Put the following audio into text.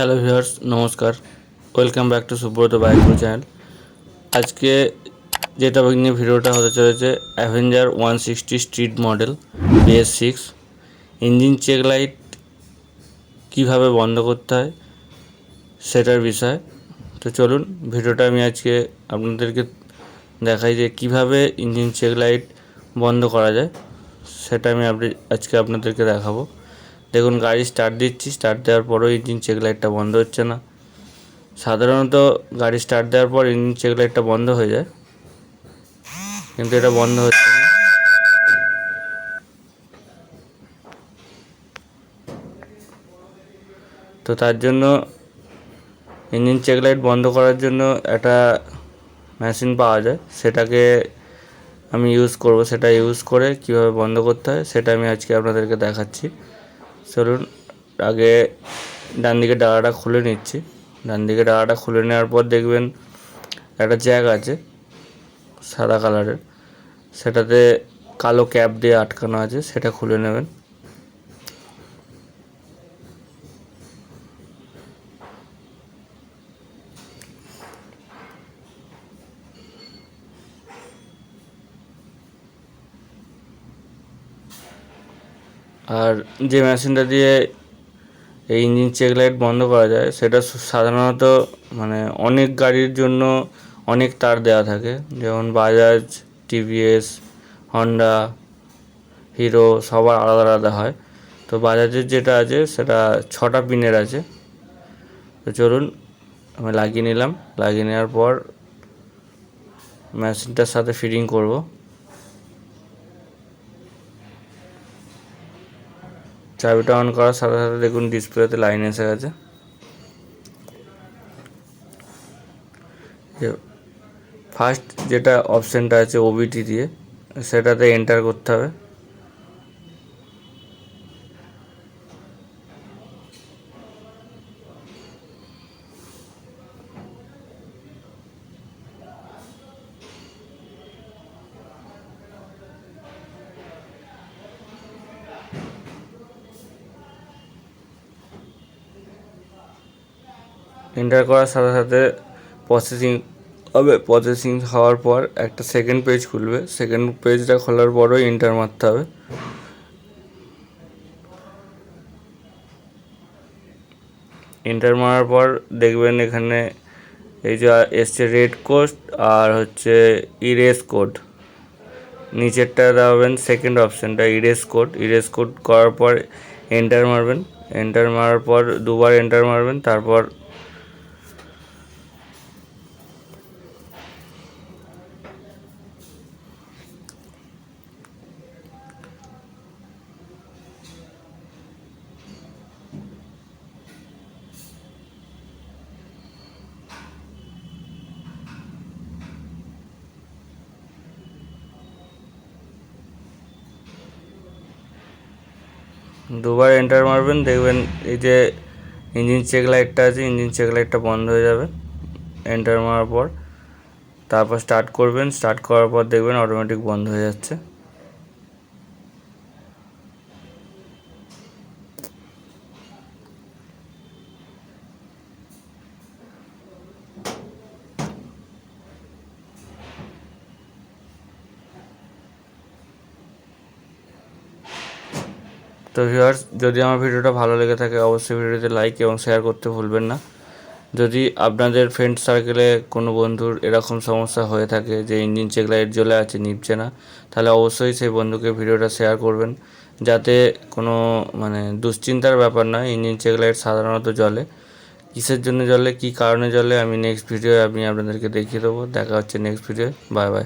Hello viewers, নমস্কার। Welcome back to Subrata bike channel. আজকে যে টপিক নিয়ে ভিডিওটা হতে চলেছে Avenger one sixty street model BS six engine check light কীভাবে বন্ধ করতে হয়, সেটার বিষয়। তো চলুন, ভিডিওটা আমি আজকে আপনাদেরকে দেখাই যে কীভাবে ইঞ্জিন চেক লাইট বন্ধ করা যায়, সেটা আমি আপনি আজকে আপনাদেরকে দেখাবো। দেখুন, গাড়ি স্টার্ট দিচ্ছি। স্টার্ট দেওয়ার পরও ইঞ্জিন চেক লাইটটা বন্ধ হচ্ছে না। সাধারণত গাড়ি স্টার্ট দেওয়ার পর ইঞ্জিন চেক লাইটটা বন্ধ হয়ে যায়। কিন্তু এটা বন্ধ হচ্ছে না। তো তার জন্য ইঞ্জিন চেক লাইট বন্ধ করার জন্য একটা মেশিন পাওয়া যায়। সেটাকে আমি ইউজ করব। সেটা ইউজ করে কীভাবে বন্ধ করতে হয়, সেটা আমি আজকে আপনাদেরকে দেখাচ্ছি। চলুন, আগে ডান দিকে ডালাটা খুলে নিচ্ছি। ডান দিকে ডালাটা খুলে নেওয়ার পর দেখবেন একটা জ্যাক আছে, সাদা কালারের। সেটাতে কালো ক্যাপ দিয়ে আটকানো আছে, সেটা খুলে নেবেন। আর যে মেশিনটা দিয়ে এই ইঞ্জিন চেক লাইট বন্ধ করা যায়, সেটা সাধারণত মানে অনেক গাড়ির জন্য অনেক তার দেওয়া থাকে। যেমন বাজাজ, টিভিএস, হন্ডা, হিরো সবার আলাদা আলাদা হয়। তো বাজাজের যেটা আছে, সেটা ছটা পিনের আছে। তো চলুন, আমি লাগিয়ে নিলাম। লাগিয়ে নেওয়ার পর মেশিনটার সাথে ফিটিং করব। চাবিটা অন করার সাথে সাথে দেখুন ডিসপ্লেতে লাইন এসে গেছে। ফার্স্ট যেটা অপশানটা আছে ওবিটি দিয়ে, সেটাতে এন্টার করতে হবে। এন্টার করার সাথে সাথে প্রসেসিং হবে প্রসেসিং হওয়ার পর একটা সেকেন্ড পেজ খুলবে। সেকেন্ড পেজটা খোলার পরও এন্টার মারতে হবে। এন্টার মারার পর দেখবেন এখানে এই যে এসছে রেড কোড আর হচ্ছে ইরেস কোড নিচেরটা দাবেন সেকেন্ড অপশানটা ইরেস কোড ইরেস কোড করার পর এন্টার মারবেন। এন্টার মারার পর দুবার এন্টার মারবেন, তারপর দুবার এন্টার মারবেন, দেখবেন এই যে ইঞ্জিন চেক লাইটটা আছে ইঞ্জিন চেক লাইটটা বন্ধ হয়ে যাবে। এন্টার মারার পর, তারপর স্টার্ট করবেন স্টার্ট করার পর দেখবেন অটোমেটিক বন্ধ হয়ে যাচ্ছে। তো ভিউয়ার্স যদি আমার ভিডিওটা ভালো লেগে থাকে, অবশ্যই ভিডিওতে লাইক এবং শেয়ার করতে ভুলবেন না। যদি আপনাদের ফ্রেন্ড সার্কেলে কোনো বন্ধুর এরকম সমস্যা হয়ে থাকে, যে ইঞ্জিন চেক লাইট জ্বলে আছে, নিভছে না, তাহলে অবশ্যই সেই বন্ধুকে ভিডিওটা শেয়ার করবেন। যাতে কোনো মানে দুশ্চিন্তার ব্যাপার নয় ইঞ্জিন চেক লাইট সাধারণত জ্বলে। কিসের জন্য জ্বলে, কী কারণে জ্বলে, আমি নেক্সট ভিডিও আমি আপনাদেরকে দেখিয়ে দেবো। দেখা হচ্ছে নেক্সট ভিডিও বাই বাই